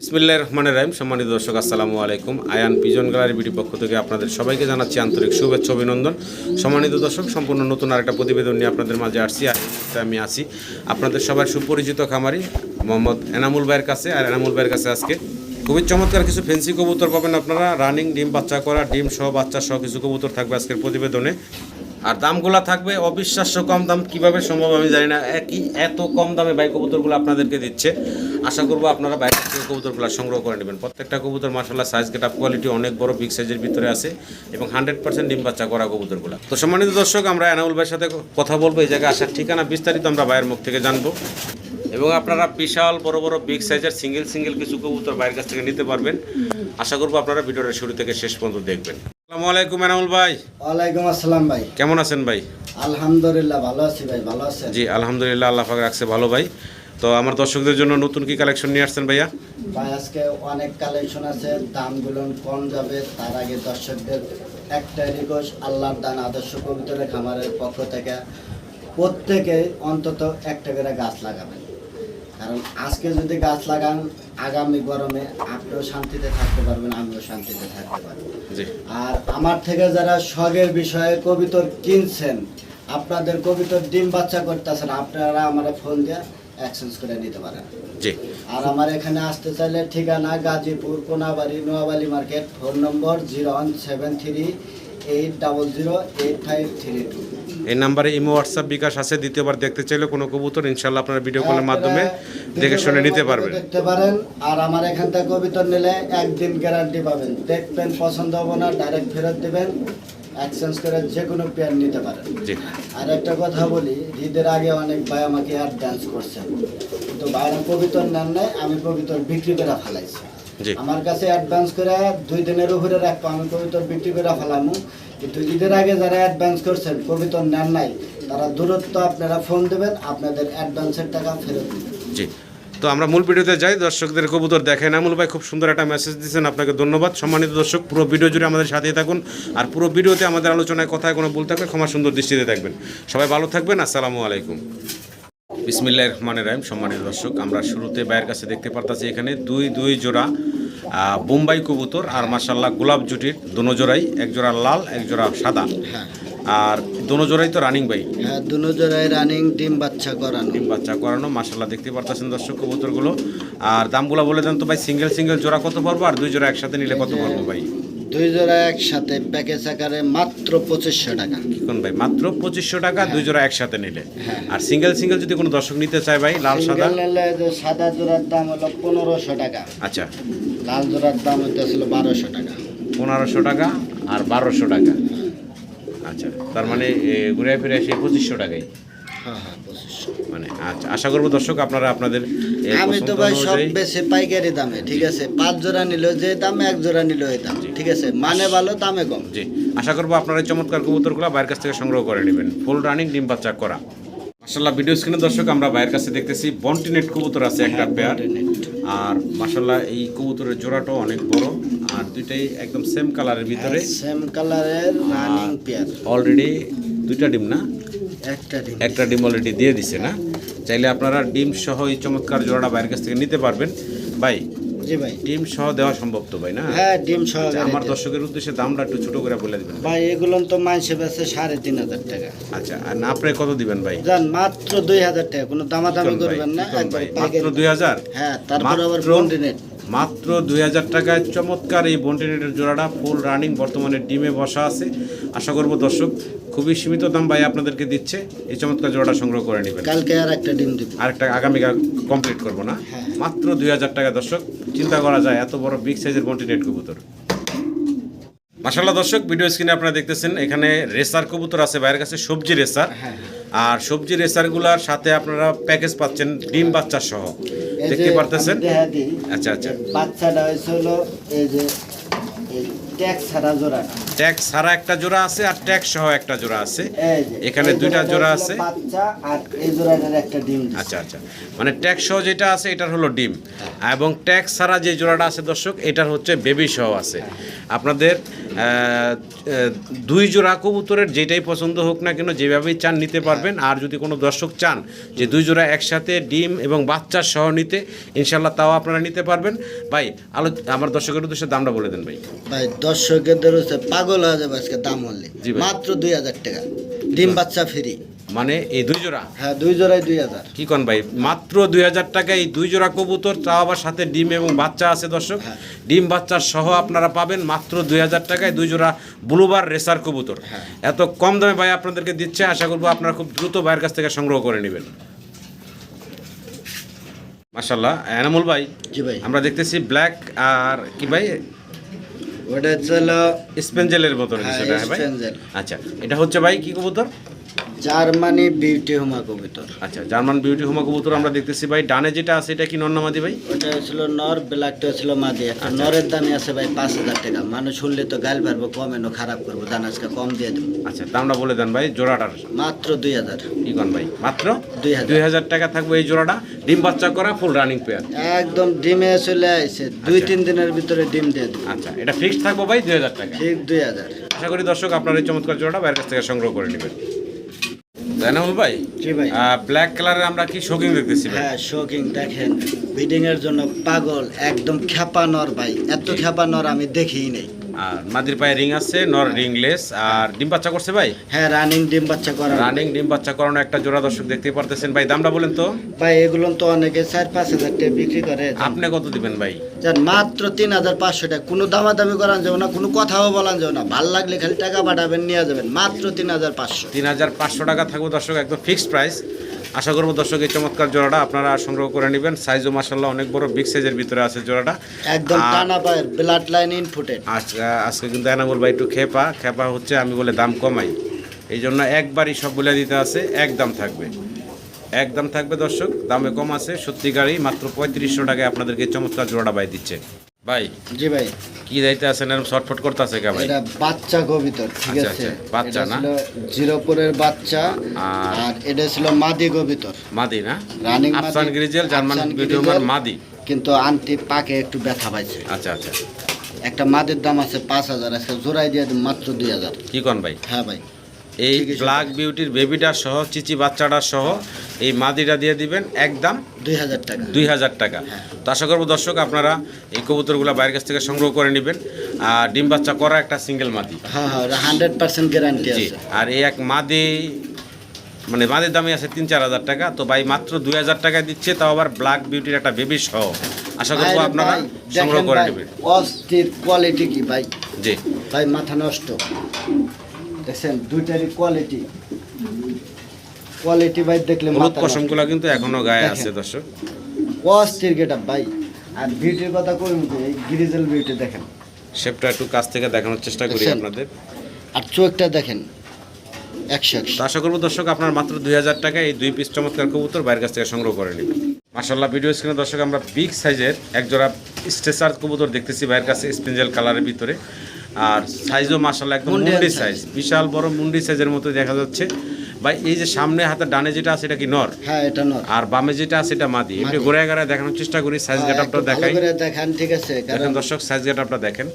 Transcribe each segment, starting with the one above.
বিসমিল্লাহ রহমানের রাহিম। সম্মানিত দর্শক, আসসালামু আলাইকুম। আয়ান পিজন গ্যালারি বিটি পক্ষ থেকে আপনাদের সবাইকে জানাচ্ছি আন্তরিক শুভেচ্ছা, অভিনন্দন। সম্মানিত দর্শক, সম্পূর্ণ নতুন আরেকটা প্রতিবেদন নিয়ে আপনাদের মাঝে আসছি আমি আছি। আপনাদের সবার সুপরিচিত খামারি মোহাম্মদ এনামুল ভাইয়ের কাছে। আর এনামুল ভাইয়ের কাছে আজকে খুবই চমৎকার কিছু ফেন্সি কবুতর পাবেন আপনারা। রানিং ডিম, বাচ্চা করা ডিম সহ বাচ্চা সহ কিছু কবুতর থাকবে আজকের প্রতিবেদনে। আর দামগুলো থাকবে অবিশ্বাস্য কম দাম, কীভাবে সম্ভব আমি জানি না। একই, এত কম দামে বাই কবুতরগুলো আপনাদেরকে দিচ্ছে। আশা করব আপনারা বাইক থেকে কবুতরগুলো সংগ্রহ করে নেবেন। প্রত্যেকটা কবুতর মাসাল্লাহ সাইজ গেট আপ কোয়ালিটি অনেক বড় বিগ সাইজের ভিতরে আছে এবং হান্ড্রেড পার্সেন্ট ডিম বাচ্চা করা কবুতরগুলো। তো সম্মানিত দর্শক, আমরা এনাউল ভাইয়ের সাথে কথা বলব, এই জায়গায় আসার ঠিকানা বিস্তারিত আমরা ভাইয়ের মুখ থেকে জানব। এবং আপনারা বিশাল, বড় বড় বিগ সাইজের সিঙ্গেল সিঙ্গেল কিছু কবুতর বাইরের কাছ থেকে নিতে পারবেন। আশা করব আপনারা ভিডিওটা শুরু থেকে শেষ পর্যন্ত দেখবেন। আসসালামু আলাইকুম এনামুল ভাই। ওয়ালাইকুম আসসালাম ভাই। কেমন আছেন ভাই? আলহামদুলিল্লাহ ভালো আছি ভাই ভালো আছেন? জি আলহামদুলিল্লাহ আল্লাহ পাক রাখছে ভালো ভাই। তো আমার দর্শকদের জন্য নতুন কি কালেকশন নিয়ে আসছেন ভাইয়া? ভাই আজকে অনেক কালেকশন আছে দামগুলো কম যাবে তার আগে দর্শকদের একটা রিকোয়েস্ট আল্লাহর দান আদর্শ কবিতরের খামারের পক্ষ থেকে প্রত্যেকে অন্তত একটা করে গাছ লাগাবেন। কারণ আজকে যদি গাছ লাগান আগামী গরমে আপনিও শান্তিতে থাকতে পারবেন আমিও শান্তিতে থাকতে পারব। আর আমার থেকে যারা শখের বিষয়ে কবিতর কিনছেন আপনাদের কবিতর ডিম বাচ্চা করতেছেন আপনারা আমার ফোন দিয়ে এক্সচেঞ্জ করে নিতে পারেন। জি। আর আমার এখানে আসতে চাইলে ঠিকানা Gazipur Konabari Noyabali market phone number zero one seven three eight double zero eight five three two এই নাম্বারে ইমো হোয়াটসঅ্যাপ বিকাশ আছে দ্বিতীয়বার দেখতে চাইলে কোনো কবুতর ইনশাল্লাহ আপনারা ভিডিও কলের মাধ্যমে দেখে শুনে নিতে পারবেন। দেখতে পারেন আর আমার এখান থেকে কবিতর নিলে একদিন গ্যারান্টি পাবেন। দেখবেন পছন্দ হবে না ডাইরেক্ট ফেরত দেবেন এক্সচেঞ্জ করে যে কোনো পেয়ার নিতে পারেন। জি। আর একটা কথা বলি ঈদের আগে অনেক ভাই আমাকে অ্যাডভান্স করছেন তো ভাইরা কবিতর নেন নাই আমি কবিতর বিক্রি করে ফেলাইছি। আমার কাছে অ্যাডভান্স করে দুই দিনের উপরে রাখব আমি কবিতর বিক্রি করে ফেলামু। কিন্তু ঈদের আগে যারা অ্যাডভান্স করছেন কবিতর নেন নাই, তারা দূরত্ব আপনারা ফোন দেবেন, আপনাদের অ্যাডভান্সের টাকা ফেরত জি। তো আমরা মূল ভিডিওতে যাই, দর্শকদের কবুতর দেখেন। আমুল ভাই খুব সুন্দর একটা মেসেজ দিয়েছেন আপনাকে ধন্যবাদ। সম্মানিত দর্শক, পুরো ভিডিও জুড়ে আমাদের সাথেই থাকুন। আর পুরো ভিডিওতে আমাদের আলোচনায় কথায় কোনো ভুল থাকলে ক্ষমা সুন্দর দৃষ্টিতে দেখবেন। সবাই ভালো থাকবেন, আসসালামু আলাইকুম। বিসমিল্লাহ রহমানের রাহিম। সম্মানিত দর্শক, আমরা শুরুতে ভাইয়ের কাছে দেখতে পারতাছি এখানে দুই দুই জোড়া বোম্বাই কবুতর আর মাসাল্লাহ গোলাপ জুটির দোনো জোড়াই এক জোড়া লাল এক জোড়া সাদা। হ্যাঁ। আর দোনো জোড়াই তো রানিং ভাই? হ্যাঁ দুনো জোড়ায় রানিং ডিম বাচ্চা করানো। ডিম বাচ্চা করানো মাসাল্লাহ দেখতে পারতেছেন দর্শক কবুতরগুলো। আর দামগুলো বলে দেন তো ভাই সিঙ্গেল সিঙ্গেল জোড়া কত পড়ব আর দুই জোড়া একসাথে নিলে কত পড়ব ভাই? দুই জোড়া একসাথে প্যাকেজ আকারে মাত্র পঁচিশশো টাকা। কি কোন ভাই মাত্র পঁচিশশো টাকা দুই জোড়া একসাথে নিলে। হ্যাঁ। আর সিঙ্গেল সিঙ্গেল যদি কোনো দর্শক নিতে চায় ভাই লাল সাদা? সাদা জোড়ার দাম হলো পনেরোশো টাকা। আচ্ছা। লাল জোড়ার দাম হইতেছিল বারোশো টাকা। পনেরোশো টাকা আর বারোশো টাকা। আচ্ছা তার মানে ঘুরে ফিরে এসে পঁচিশশো টাকাই হ্যাঁ হ্যাঁ মানে আচ্ছা আশা করব দর্শক আপনারা আপনাদের আমি তো ভাই সব বেশি পাইকারি দামে ঠিক আছে? পাঁচ জোড়া নিল যে দাম এক জোড়া নিল এই দাম ঠিক আছে? মানে ভালো দামে কম। জি আশা করব আপনারা চমৎকার কবুতরগুলো বাইরের কাছ থেকে সংগ্রহ করে নেবেন। ফুল রানিং ডিম বাচ্চা করা। মাসাল্লাহ ভিডিও স্ক্রিনে দর্শক আমরা বাইরের কাছে দেখতেছি বন্টিনেট কবুতর আছে একটা পেয়ার আর মাসাল্লাহ এই কবুতরের জোড়াটাও অনেক বড়। আর দুইটাই একদম সেম কালারের ভিতরে। সেম কালারের রানিং পেয়ার অলরেডি দুইটা ডিম না? একটা ডিম। একটা ডিম অলরেডি দিয়ে দিছে না? চাইলে আপনারা ডিম সহ এই চমৎকার জোড়াটা বাইরের কাছ থেকে নিতে পারবেন। ভাই জি ভাই। ডিম সহ দেওয়া সম্ভব তো ভাই না? হ্যাঁ ডিম সহকারে আমার দর্শকের উদ্দেশ্যে দামটা একটু ছোট করে বলে দিবেন। ভাই এগুলো তো মাইসে বেছে সাড়ে তিন হাজার টাকা। আচ্ছা আর না কত দিবেন ভাই? মাত্র দুই হাজার টাকা কোনো দামাদামি চিকন করবেন না মাত্র দুই হাজার? হ্যাঁ তারপর আবার মাত্র- কন্টিনেন্ট মাত্র দুই হাজার টাকায় চমৎকার এই বন্টিনেটের জোড়াটা ফুল রানিং বর্তমানে ডিমে বসা আছে। আশা করব দর্শক খুবই সীমিত দাম ভাই আপনাদেরকে দিচ্ছে। এই চমৎকার জোড়াটা সংগ্রহ করে নেবেন। কালকে আর একটা ডিম দিব। আর আরেকটা আগামীকাল কমপ্লিট করব না? হ্যাঁ। মাত্র দুই হাজার টাকা দর্শক চিন্তা করা যায় এত বড় বিগ সাইজের বন্টিনেট কবুতর। মাসাল্লাহ দর্শক ভিডিও স্ক্রিনে আপনারা দেখতেছেন এখানে রেসার কবুতর আছে বাইরের কাছে সবজি রেসার হ্যাঁ। আর সবজি রেসারগুলোর সাথে আপনারা প্যাকেজ পাচ্ছেন ডিম বাচ্চা সহ। দেখতে পারতেছেন? আচ্ছা আচ্ছা। বাচ্চাটা হয়েছে হলো এই যে ছাড়া একটা জোড়া আছে আর সহ একটা জোড়া আছে। এখানে দুইটা জোড়া আছে। আচ্ছা আচ্ছা। মানে সহ যেটা আছে এটার হলো ডিম। এবং ট্যাক্স ছাড়া যে জোড়াটা আছে দর্শক এটার হচ্ছে বেবি সহ আছে। আপনাদের দুই জোড়া কবুতরের যেটাই পছন্দ হোক না কেন যেভাবেই চান নিতে পারবেন। আর যদি কোনো দর্শক চান যে দুই জোড়া একসাথে ডিম এবং বাচ্চার সহ নিতে ইনশাল্লাহ তাও আপনারা নিতে পারবেন। ভাই আলো আমার দর্শকের উদ্দেশ্যে দামটা বলে দেন ভাই। ভাই দর্শকের পাগল হয়ে যাবে আজকে দাম হলে মাত্র দুই হাজার টাকা। ডিম বাচ্চা ফ্রি মানে এই দুই জোড়া? হ্যাঁ দুই জোড়ায় দুই হাজার। কি কন ভাই? মাত্র দুই হাজার টাকা এই দুই জোড়া কবুতর তাও আবার সাথে ডিম এবং বাচ্চা আছে দর্শক। হ্যাঁ। ডিম বাচ্চার সহ আপনারা পাবেন মাত্র দুই হাজার টাকায় দুই জোড়া ব্লুবার রেসার কবুতর। হ্যাঁ। এত কম দামে ভাই আপনাদেরকে দিচ্ছে আশা করব আপনারা খুব দ্রুত ভাইয়ের কাছ থেকে সংগ্রহ করে নেবেন। মাশাল্লাহ এনামুল ভাই জি ভাই। আমরা দেখতেছি ব্ল্যাক আর কি ভাই? ওটা হচ্ছে হলো স্পেঞ্জেলের মতন হ্যাঁ, ভাই? আচ্ছা এটা হচ্ছে ভাই কি কবুতর? জার্মানি বিউটি হোমা কবিতর। আচ্ছা জার্মান বিউটি হোমা কবুতর আমরা দেখতেছি। ভাই ডানে যেটা আছে এটা কি নন্নামাদি ভাই? ওটা ছিল নর ব্ল্যাকটা ছিল মাদি। একটা নরের দামে আছে ভাই পাঁচ হাজার টাকা। মানুষ শুনলে তো গাল পারব কমেনো খারাপ করব। দান আজকে কম দিয়ে দেবো। আচ্ছা দামটা বলে দেন ভাই জোড়াটার। মাত্র দুই হাজার। কি কন ভাই? মাত্র দুই হাজার। দুই হাজার টাকা থাকবে এই জোড়াটা। ডিম বাচ্চা করা ফুল রানিং পেয়ার একদম ডিমে চলে আসছে দুই আচ্ছা। তিন দিনের ভিতরে ডিম দিয়ে দেবো। আচ্ছা এটা ফিক্সড থাকব ভাই দুই হাজার টাকা। ঠিক দুই হাজার। আশা করি দর্শক আপনার এই চমৎকার জোড়াটা বাইরের কাছ থেকে সংগ্রহ করে নেবেন। জানামুল ভাই জি ভাই। ব্ল্যাক কালারের আমরা কি শোকিং দেখতেছি হ্যাঁ শোকিং দেখেন। বিডিং এর জন্য পাগল একদম খেপা নর ভাই। এত খ্যাপানর নর আমি দেখিই নেই। আর মাদির পায়ে রিং আছে নর রিংলেস। আর ডিম বাচ্চা করছে ভাই? হ্যাঁ রানিং ডিম বাচ্চা করা। রানিং ডিম বাচ্চা করানো একটা জোড়া দর্শক দেখতে পারতেছেন। ভাই দামটা বলেন তো। ভাই এগুলো তো অনেকে চার পাঁচ হাজার টাকা বিক্রি করে। আপনি কত দিবেন ভাই? যান মাত্র তিন হাজার পাঁচশো টাকা। কোনো দামাদামি করান যাবে না কোনো কথাও বলান যাবে না। ভালো লাগলে খালি টাকা পাঠাবেন নিয়ে যাবেন। মাত্র তিন হাজার পাঁচশো। তিন হাজার পাঁচশো টাকা থাকবে দর্শক একদম ফিক্সড প্রাইস আশা করব দর্শক এই চমৎকার জোড়াটা আপনারা সংগ্রহ করে নেবেন। সাইজও মাসাল্লাহ অনেক বড় বিগ সাইজের ভিতরে আছে জোড়াটা। একদম টানা পায়ের ব্লাড লাইন ইনফুটেড আজকে আজকে কিন্তু এনামুল ভাই একটু খেপা। খেপা হচ্ছে আমি বলে দাম কমাই। এই জন্য একবারই সব বলে দিতে আছে একদম থাকবে। একদম থাকবে দর্শক দামে কম আছে সত্যিকারই মাত্র পঁয়ত্রিশশো টাকায় আপনাদেরকে চমৎকার জোড়াটা বাই দিচ্ছে। ভাই? জি ভাই। কি দায়িত্বে আছেন এরকম শর্টফট করতে আছে কে ভাই? এটা বাচ্চা কবিতর ঠিক আচ্ছা, আছে? আচ্ছা, বাচ্চা না? ছিল জিরোপুরের বাচ্চা আর- এটা ছিল মাদি কবিতর মাদি না? রানিং আফসান গ্রিজেল জার্মান ভিডিওমার মাদি। কিন্তু আনতে পাকে একটু ব্যথা পাইছে। আচ্ছা আচ্ছা। একটা মাদের দাম আছে পাঁচ হাজার আজকে জোড়াই দিয়ে মাত্র দুই হাজার। কি কন ভাই? হ্যাঁ ভাই। এই ব্ল্যাক বিউটির বেবিটা সহ চিচি বাচ্চাটা সহ এই মাদিটা দিয়ে দিবেন একদম দুই হাজার টাকা। দুই হাজার টাকা। হ্যাঁ। তো আশা করব দর্শক আপনারা এই কবুতরগুলো বাইরের কাছ থেকে সংগ্রহ করে নেবেন। আর ডিম বাচ্চা করা একটা সিঙ্গেল মাদি। হান্ড্রেড পার্সেন্ট গ্যারান্টি আর এই এক মাদি মানে মাদির দামে আছে তিন চার হাজার টাকা। তো ভাই মাত্র দুই হাজার টাকায় দিচ্ছে তাও আবার ব্ল্যাক বিউটির একটা বেবি সহ। আশা করব আপনারা সংগ্রহ করে নেবেন। অস্থির কোয়ালিটি কি ভাই? জি। ভাই মাথা নষ্ট। দেখছেন দুইটারই কোয়ালিটি কোয়ালিটি ভাই দেখলে হলুদ পশমগুলো কিন্তু এখনও গায়ে আছে দর্শক। অস্থির গেটা ভাই। আর বিউটির কথা কই এই গ্রিজেল বিউটি দেখেন। শেপটা একটু কাছ থেকে দেখানোর চেষ্টা করি আপনাদের। আর চোখটা দেখেন একশো একশো। আশা করব দর্শক আপনার মাত্র দুই হাজার টাকায় এই দুই পিস চমৎকার কবুতর বাইরের কাছ থেকে সংগ্রহ করে নেবেন। মাসাল্লাহ ভিডিও স্ক্রিনে দর্শক আমরা বিগ সাইজের একজোড়া স্ট্রেচার কবুতর দেখতেছি বাইরের কাছে স্পেঞ্জেল কালারের ভিতরে। আর সাইজও মাসাল্লাহ একদম মুন্ডি সাইজ বিশাল বড় মুন্ডি সাইজের মতো দেখা যাচ্ছে। ভাই এই যে সামনে হাতে ডানে যেটা আছে এটা কি নর? হ্যাঁ এটা নর। আর বামে যেটা আছে এটা মাদি। একটু। ঘুরে ঘুরে দেখানোর চেষ্টা করি সাইজ হ্যাঁ, গেটআপটা দেখাই। দেখান ঠিক আছে দেখেন দর্শক সাইজ গেটআপটা দেখেন।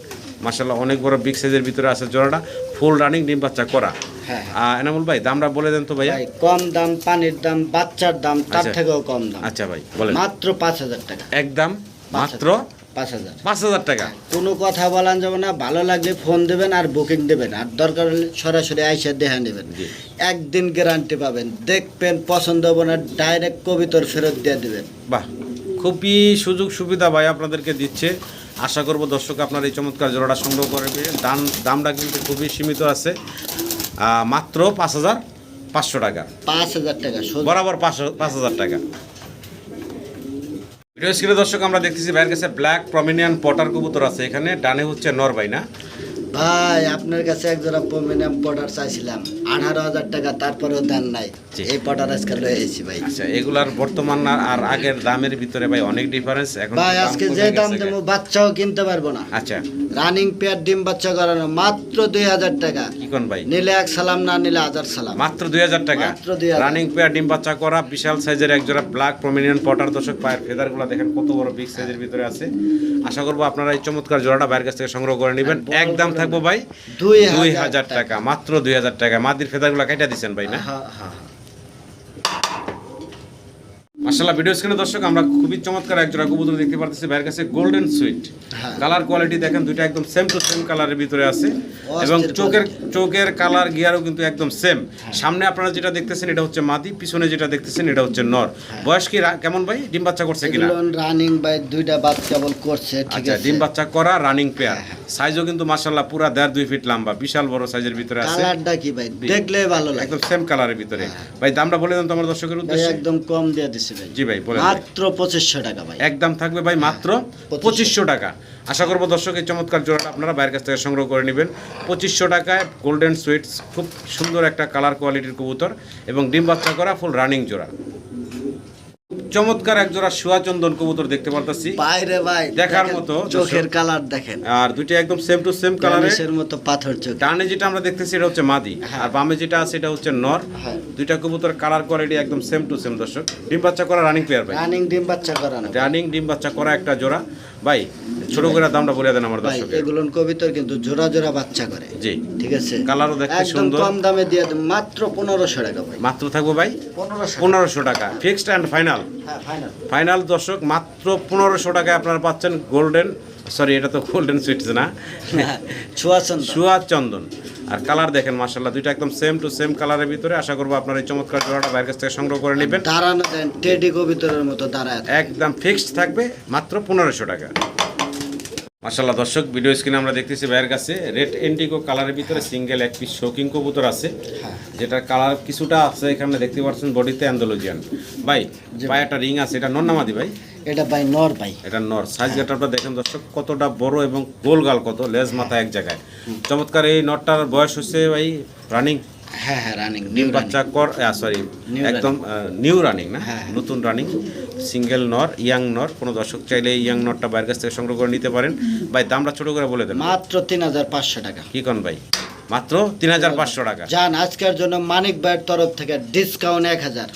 মাসাল্লাহ অনেক বড় বিগ সাইজের ভিতরে আছে জোড়াটা। ফুল রানিং ডিম বাচ্চা করা। হ্যাঁ আহ, এনামুল ভাই দামটা বলে দেন তো ভাইয়া। ভাই কম দাম পানির দাম বাচ্চার দাম তার আচ্ছা। থেকেও কম দাম। আচ্ছা ভাই বলেন। মাত্র পাঁচ হাজার টাকা। একদম মাত্র পাঁচ হাজার। পাঁচ হাজার টাকা? কোনো কথা বলান যাবে না ভালো লাগলে ফোন দেবেন আর বুকিং দেবেন। আর দরকার হলে সরাসরি আইসা দেখা নেবেন। একদিন গ্যারান্টি পাবেন। দেখবেন পছন্দ হবে না ডাইরেক্ট কবিতর ফেরত দিয়ে দেবেন। বাহ খুবই সুযোগ সুবিধা ভাই আপনাদেরকে দিচ্ছে। আশা করব দর্শক আপনার এই চমৎকার জোড়াটা সংগ্রহ করবে দাম দামটা কিন্তু খুবই সীমিত আছে। মাত্র পাঁচ হাজার পাঁচশো টাকা। পাঁচ হাজার টাকা বরাবর পাঁচ পাঁচ হাজার টাকা। ভিডিও স্ক্রিনে দর্শক আমরা দেখতেছি ভাইয়ের কাছে ব্ল্যাক প্রমিনিয়ান পটার কবুতর আছে এখানে। ডানে হচ্ছে নরবাই না ভাই আপনার কাছে এক জোড়া প্রমিনিয়াম পটার চাইছিলাম। আঠারো হাজার টাকা তারপরেও দেন নাই। এই পটার আজকে লয়ে এসেছি ভাই। আচ্ছা এগুলার বর্তমান আর আগের দামের ভিতরে ভাই অনেক ডিফারেন্স এখন ভাই আজকে যে দাম দেবো বাচ্চাও কিনতে পারব না। আচ্ছা। রানিং পেয়ার ডিম বাচ্চা করানো মাত্র দুই হাজার টাকা। কি কোন ভাই? নিলে এক সালাম না নিলে হাজার সালাম। মাত্র দুই হাজার টাকা। মাত্র 2000 রানিং পেয়ার ডিম বাচ্চা করা বিশাল সাইজের একজোড়া ব্ল্যাক প্রমিনিয়ান পটার দর্শক পায়ের ফেদারগুলো দেখেন কত বড় বিগ সাইজের ভিতরে আছে। আশা করব আপনারা এই চমৎকার জোড়াটা বাইরের কাছ থেকে সংগ্রহ করে নেবেন। একদম থাকব ভাই? দুই হাজার টাকা। মাত্র দুই হাজার টাকা। মাদির ফেদারগুলা কেটে দিচ্ছেন ভাই না? হ্যাঁ হ্যাঁ। মাসাল্লাহ ভিডিও স্ক্রিনে দর্শক আমরা খুবই চমৎকার এক জোড়া কবুতর দেখতে পারতেছি। ভাইয়ের কাছে গোল্ডেন সুইট হ্যাঁ। কালার কোয়ালিটি দেখেন দুইটা একদম সেম টু সেম কালারের ভিতরে আছে। এবং চোখের চোখের কালার গিয়ারও কিন্তু একদম সেম সামনে আপনারা যেটা দেখতেছেন এটা হচ্ছে মাদি পিছনে যেটা দেখতেছেন এটা হচ্ছে নর। বয়স কি কেমন ভাই? ডিম বাচ্চা করছে কিনা? রানিং বাই দুইটা বাদ কেবল করছে আচ্ছা ডিম বাচ্চা করা রানিং পেয়ার সাইজও কিন্তু মাসাল্লাহ পুরা দেড় দুই ফিট লম্বা বিশাল বড় সাইজের ভিতরে আছে। কালারটা কি ভাই? দেখলে ভালো লাগে। একদম সেম কালারের ভিতরে। ভাই দামটা বলে দেন তো আমার দর্শকের ভাই উদ্দেশ্যে। একদম কম দিয়ে দিছে। ভাই জি ভাই বলেন মাত্র পঁচিশশো টাকা ভাই। একদম থাকবে ভাই মাত্র পঁচিশশো। টাকা। আশা করব দর্শক এই চমৎকার জোড়াটা আপনারা বাইরের কাছ থেকে সংগ্রহ করে নেবেন। পঁচিশশো টাকায় গোল্ডেন সুইটস খুব সুন্দর একটা কালার কোয়ালিটির কবুতর এবং ডিম বাচ্চা করা ফুল রানিং জোড়া। চমৎকার একজোড়া শুয়া চন্দন কবুতর দেখতে পারতাছি। বাইরে ভাই দেখার মতো চোখের কালার দেখেন। আর দুইটা একদম সেম টু সেম কালারের মতো পাথর চোখ। ডানে যেটা আমরা দেখতেছি এটা হচ্ছে মাদি। আর বামে যেটা আছে এটা হচ্ছে নর। হ্যাঁ। দুইটা কবুতর কালার কোয়ালিটি একদম সেম টু সেম দর্শক। ডিম বাচ্চা করা রানিং প্লেয়ার ভাই। রানিং ডিম বাচ্চা করা রানিং ডিম বাচ্চা করা একটা জোড়া। ভাই ছোট করে দামটা বলে দেন আমার ভাই দর্শকের। এগুলো কবিতর কিন্তু জোড়া জোড়া বাচ্চা করে। জি। ঠিক আছে? কালারও দেখতে একদম সুন্দর। কম দামে দিয়ে দেব মাত্র পনেরোশো টাকা ভাই। মাত্র থাকব ভাই? পনেরোশো পনেরোশো টাকা। ফিক্সড অ্যান্ড ফাইনাল হ্যাঁ ফাইনাল ফাইনাল দর্শক মাত্র পনেরোশো টাকায় আপনারা পাচ্ছেন গোল্ডেন সরি এটা তো গোল্ডেন সুইটস না। ছোয়াশন সুয়া চন্দন আর কালার দেখেন মার্শাল্লাহ দুইটা একদম সেম টু সেম কালারের ভিতরে। আশা করব আপনার এই চমৎকার জোড়াটা বাইরের কাছ থেকে সংগ্রহ করে নেবেন। দাঁড়ানো দেন টেডি কবিতরের মতো দাঁড়ায় একদম ফিক্সড থাকবে মাত্র পনেরোশো টাকা। মার্শাল্লাহ দর্শক ভিডিও স্ক্রিনে আমরা দেখতেছি ভাইয়ের কাছে রেড এন্টিকো কালারের ভিতরে সিঙ্গেল এক পিস শৌকিং কবুতর আছে। হ্যাঁ। যেটার কালার কিছুটা আছে এখানে দেখতে পাচ্ছেন বডিতে অ্যান্ডোলজিয়ান ভাই ভাই। একটা রিং আছে এটা নন্নামাদি ভাই। এটা ভাই নর ভাই এটা নর। সাইজ গেটআপটা দেখেন দর্শক কতটা বড় এবং গোল গাল কত লেজ মাথা এক জায়গায়। চমৎকার এই নরটার বয়স হচ্ছে ভাই রানিং হ্যাঁ হ্যাঁ রানিং নিউ বাচ্চা কর সরি একদম নিউ রানিং না? হ্যাঁ, হ্যাঁ। নতুন রানিং সিঙ্গেল নর ইয়াং নর। কোনো দর্শক চাইলে ইয়াং নরটা বাইরের কাছ থেকে সংগ্রহ করে নিতে পারেন। ভাই দামটা ছোট করে বলে দেন। মাত্র তিন হাজার পাঁচশো টাকা। কি কন ভাই? মাত্র তিন হাজার পাঁচশো টাকা। যান আজকের জন্য মানিক ভাইয়ের তরফ থেকে ডিসকাউন্ট এক হাজার।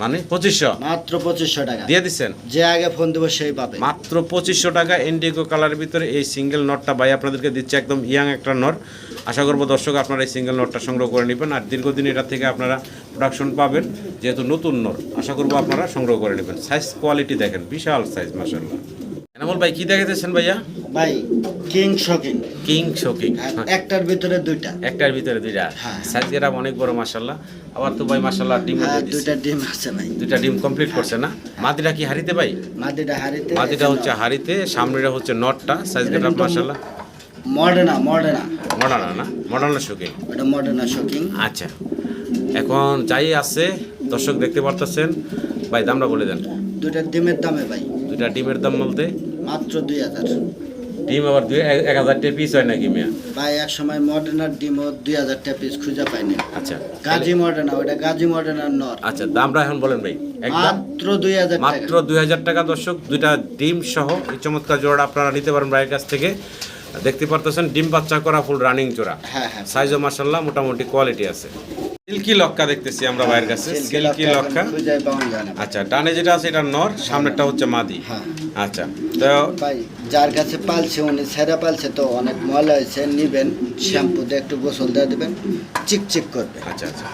মানে? পঁচিশশো? মাত্র পঁচিশশো টাকা। দিয়ে দিচ্ছেন যে আগে ফোন দেবো সেই পাবে। মাত্র পঁচিশশো টাকা ইন্ডিগো কালারের ভিতরে এই সিঙ্গেল নটটা ভাই আপনাদেরকে দিচ্ছে একদম ইয়াং একটা নট আশা করব দর্শক আপনারা এই সিঙ্গেল নটটা সংগ্রহ করে নেবেন আর দীর্ঘদিন এটা থেকে আপনারা প্রোডাকশন পাবেন যেহেতু নতুন নট আশা করব আপনারা সংগ্রহ করে নেবেন। সাইজ কোয়ালিটি দেখেন বিশাল সাইজ মাসাল্লাহ এনামল ভাই কি দেখাতেছেন ভাইয়া? ভাই কিং শকিং কিং শোকিং একটার ভিতরে দুইটা। একটার ভিতরে দুইটা? হ্যাঁ। সাইজ গেরাম অনেক বড় মাসাল্লাহ আবার তো ভাই মাসাল্লাহ ডিম হ্যাঁ দুইটা ডিম আছে ভাই। দুইটা ডিম কমপ্লিট করছে না? মাদিটা কি হারিতে ভাই? মাদিটা হারিতে মাদিটা হচ্ছে হারিতে সামনেটা হচ্ছে নটটা। সাইজ গেরাম মাসাল্লাহ মডার্না মডার্না। মডার্না না? মডার্না শোকিং ওটা মডার্না শকিং আচ্ছা। এখন যাই আছে দর্শক দেখতে পারতেছেন। ভাই দামটা বলে দেন। দুইটা ডিমের দামে ভাই। দুইটা ডিমের দাম বলতে? মাত্র দুই হাজার। ডিম আবার দুই এক হাজার টাকা পিস হয় নাকি মিয়া? ভাই এক সময় মডার্নার ও দুই হাজার টাকা পিস খুঁজে পাইনি। আচ্ছা। গাজী মডার্না ওটা গাজী মডার্নার নর। আচ্ছা দামটা এখন বলেন ভাই। মাত্র দুই হাজার মাত্র দুই হাজার টাকা দর্শক দুইটা ডিম সহ এই চমৎকার জোড়া আপনারা নিতে পারেন ভাইয়ের কাছ থেকে। দেখতে পারতেছেন ডিম বাচ্চা করা ফুল রানিং হ্যাঁ হ্যাঁ। সাইজও মাসাল্লাহ মোটামুটি কোয়ালিটি আছে। সিল্কি লক্কা দেখতেছি আমরা ভাইয়ের কাছে। সিল্কি লক্কা আচ্ছা ডানে যেটা আছে এটা নর সামনেরটা হচ্ছে মাদি। হ্যাঁ। আচ্ছা তো যার কাছে পালছে উনি ছেড়ে পালছে তো অনেক ময়লা হয়েছে নিবেন শ্যাম্পু দিয়ে একটু গোসল দিয়ে দিবেন চিকচিক করবে। আচ্ছা আচ্ছা।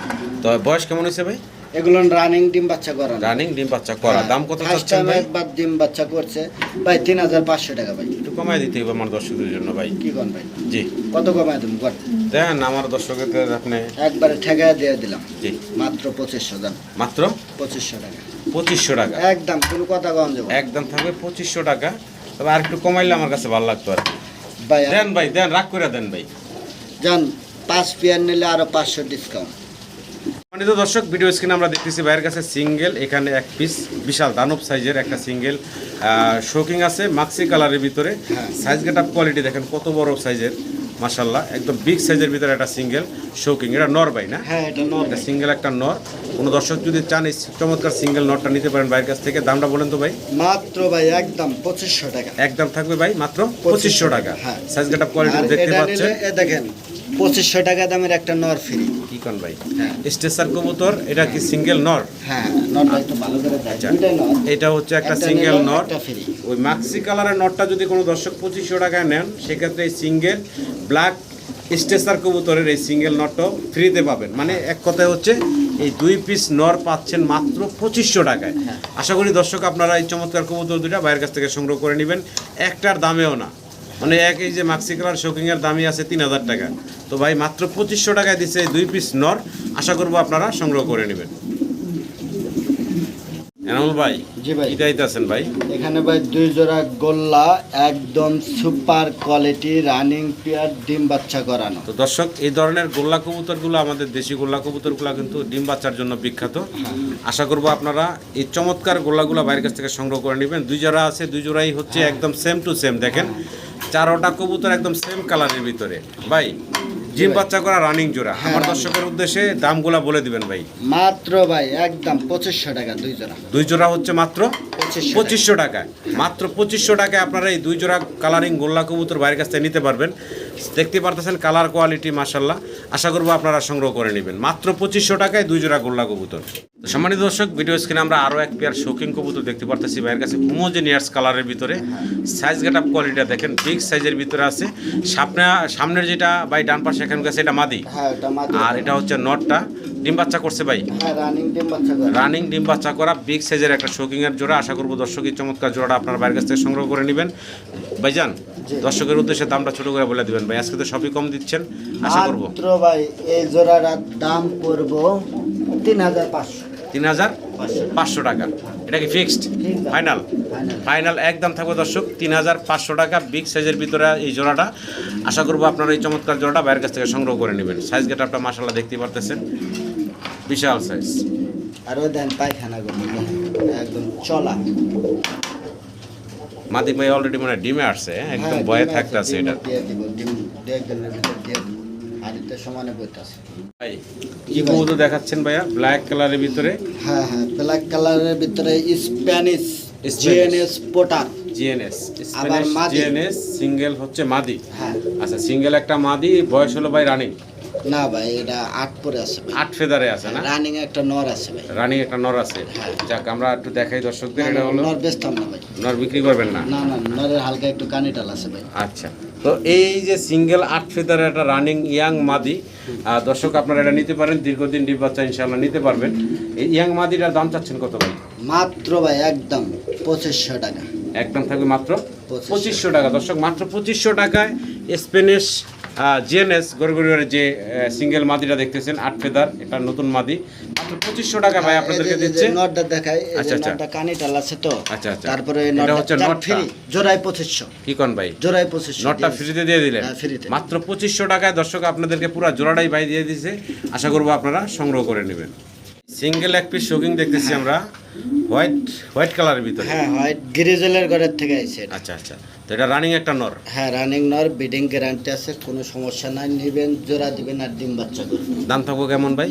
তো বয়স কেমন হয়েছে ভাই? এগুলো রানিং ডিম বাচ্চা করানো রানিং ডিম বাচ্চা করা। দাম কত চাচ্ছেন ভাই? একবার ডিম বাচ্চা করছে। ভাই তিন হাজার পাঁচশো টাকা ভাই। একটু কমাই দিতে হবে আমার দর্শকদের জন্য ভাই। কি কোন ভাই? জি। কত কমায় তুমি কর। দেন আমার দর্শকদের আপনি একবারে ঠেকায় দিয়ে দিলাম। জি। মাত্র পঁচিশশো দাম। মাত্র? পঁচিশশো টাকা। পঁচিশশো টাকা। একদম কোনো কথা কম যাব একদম থাকবে পঁচিশশো টাকা। তবে আর একটু কমাইলে আমার কাছে ভালো লাগতো আর ভাই দেন ভাই দেন রাগ করে দেন ভাই। যান পাঁচ পেয়ার নিলে আরও পাঁচশো ডিসকাউন্ট সম্মানিত দর্শক ভিডিও স্ক্রিনে আমরা দেখতেছি ভাইয়ের কাছে সিঙ্গেল এখানে এক পিস বিশাল দানব সাইজের একটা সিঙ্গেল শোকিং আছে মাক্সি কালারের ভিতরে। সাইজ গেট আপ কোয়ালিটি দেখেন কত বড় সাইজের মাসাল্লাহ একদম বিগ সাইজের ভিতরে একটা সিঙ্গেল শোকিং এটা নর ভাই না? হ্যাঁ এটা এটা সিঙ্গেল একটা নর। কোনো দর্শক যদি চান এই চমৎকার সিঙ্গেল নটটা নিতে পারেন ভাইয়ের কাছ থেকে। দামটা বলেন তো ভাই। মাত্র ভাই একদম পঁচিশশো টাকা। একদম থাকবে ভাই মাত্র পঁচিশশো টাকা। হ্যাঁ। সাইজ গেট আপ কোয়ালিটি দেখতে পাচ্ছেন। দেখেন পঁচিশশো টাকা দামের একটা নর ফ্রি। কি কন ভাই? স্টেসার কবুতর এটা কি সিঙ্গেল নর? হ্যাঁ নরটা একটু ভালো করে দেয় আচ্ছা। এটা হচ্ছে একটা সিঙ্গেল নর। ওই মাক্সি কালারের নটটা যদি কোনো দর্শক পঁচিশশো টাকায় নেন সেক্ষেত্রে এই সিঙ্গেল ব্ল্যাক স্টেসার কবুতরের এই সিঙ্গেল নটটাও ফ্রিতে পাবেন। মানে এক কথায় হচ্ছে এই দুই পিস নর পাচ্ছেন মাত্র পঁচিশশো টাকায়। হ্যাঁ। আশা করি দর্শক আপনারা এই চমৎকার কবুতর দুটা বাইরের কাছ থেকে সংগ্রহ করে নেবেন। একটার দামেও না। মানে এক এই যে মাক্সি কালার শোকিংয়ের দামই আছে তিন হাজার টাকা। তো ভাই মাত্র পঁচিশশো টাকায় দিচ্ছে দুই পিস নর আশা করব আপনারা সংগ্রহ করে নেবেন। এনামুল ভাই জি ভাই। আছেন ভাই। এখানে ভাই দুই জোড়া গোল্লা একদম সুপার কোয়ালিটি রানিং পেয়ার ডিম বাচ্চা করানো। তো দর্শক এই ধরনের গোল্লা কবুতরগুলো আমাদের দেশি গোল্লা কবুতরগুলো কিন্তু ডিম বাচ্চার জন্য বিখ্যাত। আশা করব আপনারা এই চমৎকার গোল্লাগুলো বাইরের কাছ থেকে সংগ্রহ করে নেবেন। দুই জোড়া আছে দুই জোড়াই হচ্ছে একদম সেম টু সেম দেখেন। চারোটা কবুতর একদম সেম কালারের ভিতরে। ভাই জিম বাচ্চা করা রানিং জোড়া। আমার দর্শকের উদ্দেশ্যে দামগুলা বলে দিবেন ভাই। মাত্র ভাই একদম পঁচিশশো টাকা দুই জোড়া। দুই জোড়া হচ্ছে মাত্র পঁচিশশো টাকা। মাত্র পঁচিশশো টাকায় আপনারা এই দুই জোড়া কালারিং গোল্লা কবুতর বাইরের কাছ থেকে নিতে পারবেন। দেখতে পারতেছেন কালার কোয়ালিটি মাসাল্লাহ আশা করব আপনারা সংগ্রহ করে নেবেন। মাত্র পঁচিশশো টাকায় দুই জোড়া গোল্লা কবুতর। সম্মানিত দর্শক ভিডিও স্ক্রিনে আমরা আরও এক পেয়ার শৌখিন কবুতর দেখতে পারতেছি বাইরের কাছে। হোমোজেনিয়ার্স কালারের ভিতরে। সাইজ গেট আপ কোয়ালিটিটা দেখেন বিগ সাইজের ভিতরে আছে। সামনে সামনের যেটা বাই ডান পাশে এখানে গেছে এটা মাদি। হ্যাঁ আর এটা হচ্ছে নটটা। ডিম বাচ্চা করছে ভাই? হ্যাঁ রানিং ডিম বাচ্চা করা। রানিং ডিম বাচ্চা করা বিগ সাইজের একটা শোকিং এর জোড়া। আশা করব দর্শকের চমৎকার জোড়াটা আপনার বাইরের কাছ থেকে সংগ্রহ করে নেবেন। ভাইজান। দর্শকের উদ্দেশ্যে দামটা ছোট করে বলে দিবেন ভাই আজকে তো সবই কম দিচ্ছেন আশা করব। মাত্র ভাই এই জোড়াটার দাম করব তিন হাজার পাঁচশো। তিন হাজার পাঁচশো টাকা। এটা কি ফিক্সড ফাইনাল ফাইনাল একদম থাকবে দর্শক তিন হাজার পাঁচশো টাকা বিগ সাইজের ভিতরে এই জোড়াটা। আশা করব আপনারা এই চমৎকার জোড়াটা বাইরের কাছ থেকে সংগ্রহ করে নেবেন। সাইজ গেট আপনার মাসাল্লাহ দেখতে পারতেছেন। বিশাল সাইজ আর ওই দেন পায়খানা একদম চলা। মাদি ভাই অলরেডি মানে ডিমে আসছে হ্যাঁ? একদম হ্যাঁ, বয়ে ডিম থাকতে আছে এটা কি কবুতর দেখাচ্ছেন ভাইয়া? ব্ল্যাক কালারের ভিতরে? হ্যাঁ হ্যাঁ ব্ল্যাক কালারের ভিতরে স্প্যানিশ জিএনএস পোটার জিএনএস আবার মাদি। জিএনএস সিঙ্গেল হচ্ছে মাদি। হ্যাঁ। আচ্ছা সিঙ্গেল একটা মাদি বয়স হলো ভাই রানিং না ভাই এটা আট পরে আছে আট ফেদারে আছে না? রানিং একটা নর আছে ভাই। রানিং একটা নর আছে। হ্যাঁ। যাক আমরা একটু দেখাই দর্শকদের এটা হলো নর বেচতাম না ভাই। নর বিক্রি করবেন না? না না নরের হালকা একটু কানিটাল আছে ভাই। আচ্ছা তো এই যে সিঙ্গেল আট ফেদারের একটা রানিং ইয়াং মাদি দর্শক আপনারা এটা নিতে পারেন দীর্ঘদিন ডিম বাচ্চা ইনশাল্লাহ নিতে পারবেন। এই ইয়াং মাদিটার দাম চাচ্ছেন কত ভাই? মাত্র ভাই একদম পঁচিশশো টাকা। একদম থাকবে মাত্র পঁচিশশো। পঁচিশশো টাকা। দর্শক মাত্র পঁচিশশো টাকায় স্পেনিশ জিএনএস গড়গড়িয়ার যে সিঙ্গেল মাদিটা দেখতেছেন আট ফেদার এটা নতুন মাদি। মাত্র পঁচিশশো টাকা ভাই আপনাদেরকে এই যে- এই যে দিচ্ছে। নটটা দেখাই আচ্ছা, আচ্ছা। নটটা কানিটাল আছে তো। আচ্ছা, আচ্ছা। তারপরে এটা হচ্ছে নটটা। ফ্রি জোড়ায় পঁচিশশো। কি কন ভাই? জোড়ায় পঁচিশশো নটটা ফ্রিতে দিয়ে দিলেন? হ্যাঁ। মাত্র পঁচিশশো টাকায় দর্শক আপনাদেরকে পুরো জোড়াটাই বাই দিয়ে দিছে। আশা করব আপনারা সংগ্রহ করে নেবেন। সিঙ্গেল এক পিস শোকিং দেখতেছি আমরা। হোয়াইট হোয়াইট কালারের ভিতরে? হ্যাঁ হয় গিরিজেলের ঘরের থেকে আইছে আচ্ছা আচ্ছা। তো এটা রানিং একটা নর? হ্যাঁ রানিং নর বিডিং গ্যারান্টি আছে কোনো সমস্যা নাই। নিবেন জোড়া দিবেন আর ডিম বাচ্চা করবেন। দাম থাকব কেমন ভাই?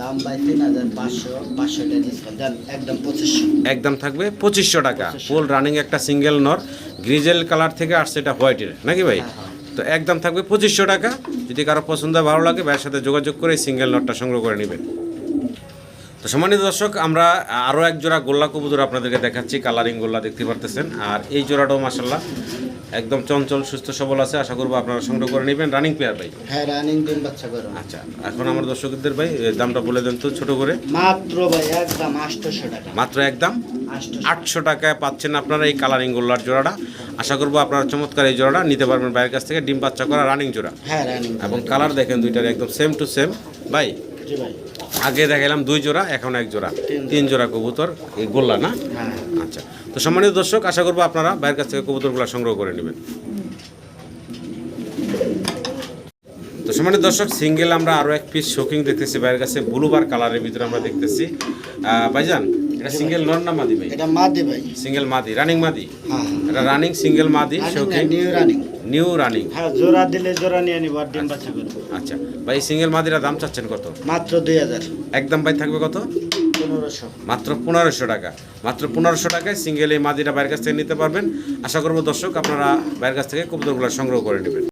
দাম ভাই তিন হাজার পাঁচশো পাঁচশো ডিসকাউন্ট একদম পঁচিশশো। একদম থাকবে পঁচিশশো টাকা। ফুল রানিং একটা সিঙ্গেল নর। গ্রিজেল কালার থেকে আসছে এটা হোয়াইটের নাকি ভাই? হ্যাঁ, তো একদম থাকবে পঁচিশশো টাকা। যদি কারও পছন্দ ভালো লাগে ভাইয়ের সাথে যোগাযোগ করে সিঙ্গেল নটটা সংগ্রহ করে নেবেন। তো সম্মানিত দর্শক আমরা আরও এক জোড়া গোল্লা কবুতর আপনাদেরকে দেখাচ্ছি কালারিং গোল্লা দেখতে পারতেছেন। আর এই জোড়াটাও মাসাল্লাহ একদম চঞ্চল সুস্থ সবল আছে আশা করব আপনারা সংগ্রহ করে নেবেন। রানিং পেয়ার ভাই? হ্যাঁ রানিং ডিম বাচ্চা আচ্ছা এখন আমার দর্শকদের ভাই দামটা বলে দেন তো ছোট করে। মাত্র ভাই একদম আটশোশো টাকা। মাত্র একদম আটশো টাকায় পাচ্ছেন আপনারা এই কালারিং গোল্লার জোড়াটা। আশা করব আপনারা চমৎকার এই জোড়াটা নিতে পারবেন বাইরের কাছ থেকে ডিম বাচ্চা করা রানিং জোড়া। হ্যাঁ রানিং এবং কালার দেখেন দুইটার একদম সেম টু সেম ভাই আগে দেখালাম দুই জোড়া এখন এক জোড়া। তিন জোড়া। কবুতর এই গোল্লা না? হ্যাঁ। আচ্ছা। তো সম্মানিত দর্শক আশা করব আপনারা বাইরের কাছ থেকে কবুতরগুলো সংগ্রহ করে নেবেন। তো সম্মানিত দর্শক সিঙ্গেল আমরা আরও এক পিস শোকিং দেখতেছি বাইরের কাছে। ব্লুবার কালারের ভিতরে আমরা দেখতেছি। ভাইজান এটা সিঙ্গেল নর না মাদি ভাই? এটা মাদি ভাই। সিঙ্গেল মাদি রানিং মাদি? হ্যাঁ। এটা রানিং সিঙ্গেল মাদি শৌখিন নিউ রানিং নিউ রানিং হ্যাঁ জোড়া দিলে জোড়া নিয়ে নিব আর ডিম বাচ্চা করব আচ্ছা। ভাই সিঙ্গেল মাদিরা দাম চাচ্ছেন কত? মাত্র দুই হাজার। একদম ভাই থাকবে কত? পনেরোশো। মাত্র পনেরোশো টাকা। মাত্র পনেরোশো টাকায় সিঙ্গেল এই মাদিরা বাইরের কাছ থেকে নিতে পারবেন। আশা করব দর্শক আপনারা বাইরের কাছ থেকে কবুতরগুলো সংগ্রহ করে নেবেন।